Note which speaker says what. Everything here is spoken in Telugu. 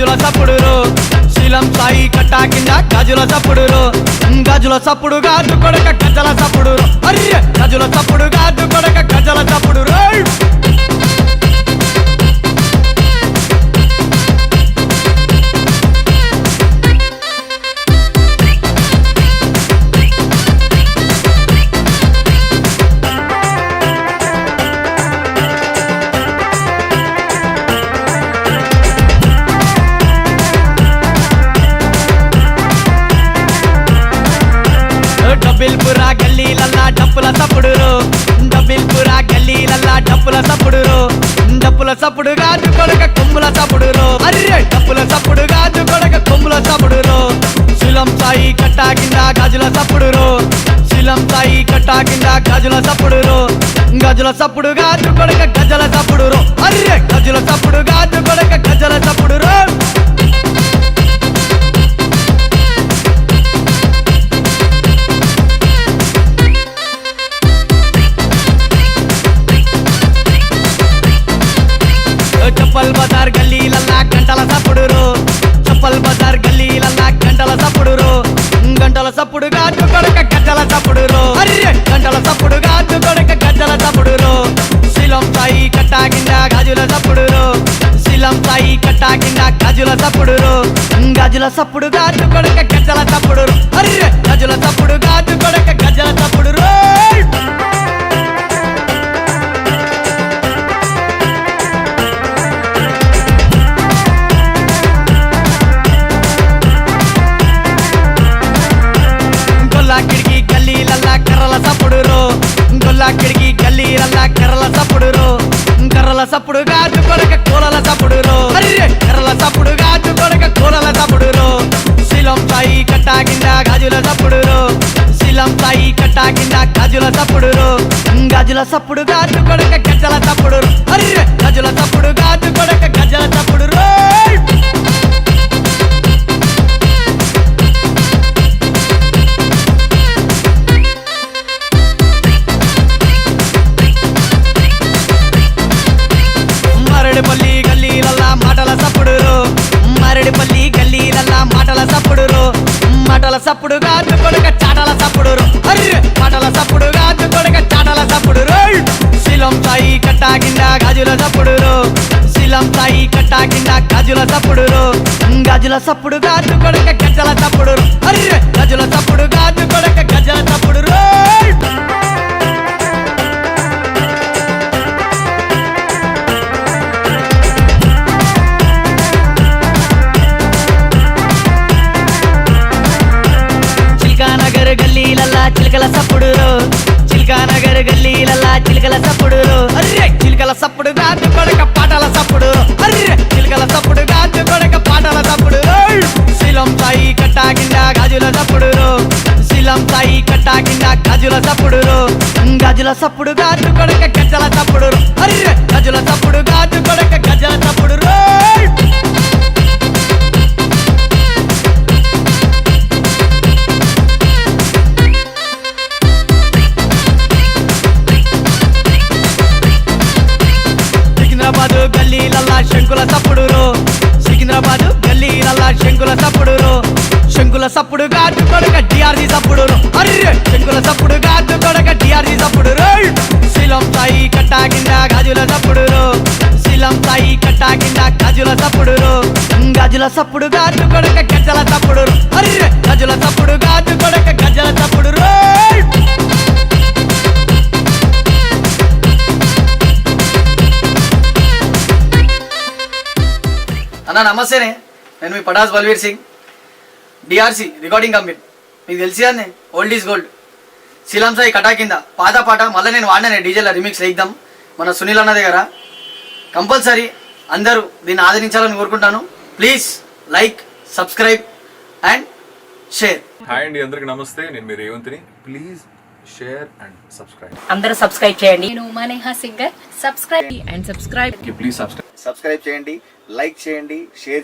Speaker 1: కట్టా కింద గాజుల సప్పుడురు శీలం సాయి కట్టా కింద గాజుల సప్పుడురు గాజుల సప్పుడు గాజు కొడక గజల సప్పుడు అర్రె గజుల సప్పుడు గాజు కొడక గజల సప్పుడు రో డబ్బిల్పురా గల్లీలల్లా డప్పుల సప్పుడు డబ్బిల్పురా గల్లీలల్లా డప్పుల సప్పుడు డప్పుల సప్పుడు గాజు కొడక కొమ్ముల సప్పుడురు అర్రె డప్పుల సప్పుడు గాజు కొడక కొమ్ముల సప్పుడురు శిలం సాయి కట్టా కింద గాజుల సప్పుడురు శిలం సాయి కట్టా కింద గాజుల సప్పుడురు గజుల సప్పుడు గాజు కొడక గజల సప్పుడురు అర్రె గజుల సప్పుడు గాజు కొడక గజల సప్పుడురు సప్పుడు గాజు కొడక గజ్జల తప్పుడు అర్రె గాజుల సప్పుడు గాజు కొడక గజల తప్పుడు కిడికి గల్లీలల్లా కర్రల సప్పుడురు గొల్లా కర్రల కర్రల సప్పుడు గాజు కొడక కూలల సప్పుడురు అర్రె కింద తప్పుడు సప్పుడురు గాజుల సప్పుడు గాజు కొడుక గజ్జల తప్పుడు అర్రె! గాజుల సప్పుడురు శిలం సాయి కట్టా కింద గాజుల సప్పుడురు గాజుల సప్పుడు గాజు కొడక గజల తప్పుడు అర్రె గజుల సప్పుడు గాజు కొడక గజ్జల సప్పుడురు చిల్కానగర్ గల్లీలల్లా చిలకల సప్పుడురు చిల్కానగర్ గల్లీలల్లా చిలకల సప్పుడురు అర్రె చిలకల గజుల తప్పుడు గజుల సప్పుడు గాజు కొడక గజల తప్పుడు అర్రె గజుల తప్పుడు గాజు కొడక గజల తప్పుడు సికింద్రాబాద్ గల్లీలల్లా శంకుల తప్పుడు సికింద్రాబాద్ గల్లీలల్లా శంకుల తప్పుడు శంకుల సప్పుడు గాజు కొడక డిఆర్జీ సప్పుడు అర్రే శంకుల సప్పుడు గాజు కొడక డిఆర్జీ సప్పుడు శిలం సాయి కట్టా కింద గాజుల సప్పుడు శిలం సాయి కట్టా కింద గాజుల సప్పుడు గాజుల సప్పుడు గాజు కొడక గజ్జల సప్పుడు అర్రే గజుల సప్పుడు గాజు కొడక గజ్జల సప్పుడు
Speaker 2: అన్న నమస్తేనే. నేను మీ Patas Balveer Singh. DRC recording company మీకు తెలిసి అండి old is gold Seelam Sai కటా కింద పాత పాట మళ్ళీ నేను వాడినాను డీజేల రిమిక్స్ వేద్దాం మన సునీల్ అన్న దగ్గర. కంపల్సరీ అందరూ దీన్ని ఆదరించాలని కోరుకుంటాను. Please like subscribe and share
Speaker 3: hi అండి అందరికి నమస్తే. నేను మీ రేవంత్ని. ప్లీజ్ షేర్ అండ్ సబ్స్క్రైబ్
Speaker 4: అందరూ సబ్స్క్రైబ్ చేయండి.
Speaker 5: నేను Umaneha singer. Subscribe and subscribe
Speaker 3: please subscribe
Speaker 6: subscribe చేయండి లైక్ చేయండి షేర్